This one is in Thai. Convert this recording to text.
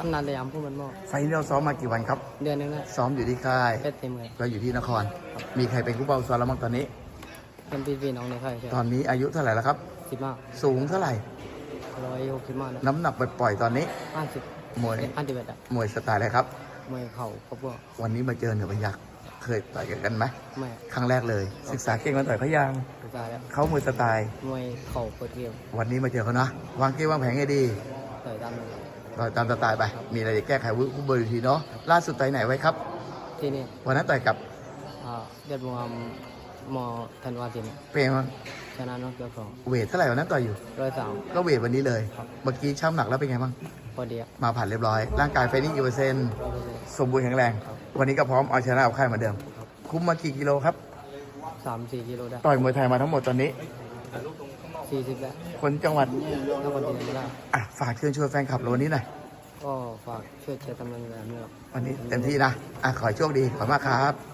ตำนานสยามผู้มันหม้อไฟล์นี้เราซ้อมมากี่วันครับ เดือนหนึงนะซ้อมอยู่ที่ค่ายเพชรเต็มเลยก็อยู่ที่นคร มีใครเป็นผู้เบาซ้อมแล้วบ้างตอนนี้ เป็นพี่พี่น้องในค่ายใช่ตอนนี้อายุเท่าไหร่แล้วครับ สิบห้าสูงเท่าไหร่ ร้อยหกสิบห้านะน้ำหนักปล่อยๆตอนนี้ ห้าสิบมวย ห้าสิบเอ็ดอะมวยสไตล์อะไรครับ มวยเข่าครบว่าวันนี้มาเจอเหนือพยักเคยต่อยกันไหมไม่ครั้งแรกเลย ศึกษาเก่งมาต่อยพยางกระจายแล้วเขามวยสไตล์ มวยเข่าเปิดเกมวันนี้มาเจอเขานะวางเกมวางแผนให้ดี ต่อยตามเลย ต่อยตามสไตล์ไป มีอะไรจะแก้ไขวุ้บนเวทีเนาะ ล่าสุดต่อยไหนไว้ครับ ที่นี่วันนั้นต่อยกับอ่าเดือดมวมมอธันวาสินเปรมชนะนอกเกียวสองเวทเท่าไหร่วันนั้นต่อยอยู่ ร้อยสาม ก็เวทวันนี้เลย ครับ เมื่อกี้ช่ำหนักแล้วเป็นไงบ้าง พอดีอะมาผ่านเรียบร้อย ร่างกายไฟนี่กี่เปอร์เซ็นต์ ร้อยเปอร์เซ็นต์สมบูรณ์แข็งแรง วันนี้ก็พร้อมเอาชนะเอาค่ายเหมือนเดิม คุ้มมากี่กิโลครับ สามสี่กิโลได้ต่อยมวยไทยมาทั้งหมดตอนนี้ สี่สิบแล้วคนจังหวัดนครศรีธรรมราชอะฝากเชิญชวนแฟนคลับเราวันนี้หน่อยก็ฝากช่วยเชียร์กำลังใจด้วยครับ วันนี้เต็มที่นะอะขอให้โชคดีขอบคุณมากครับ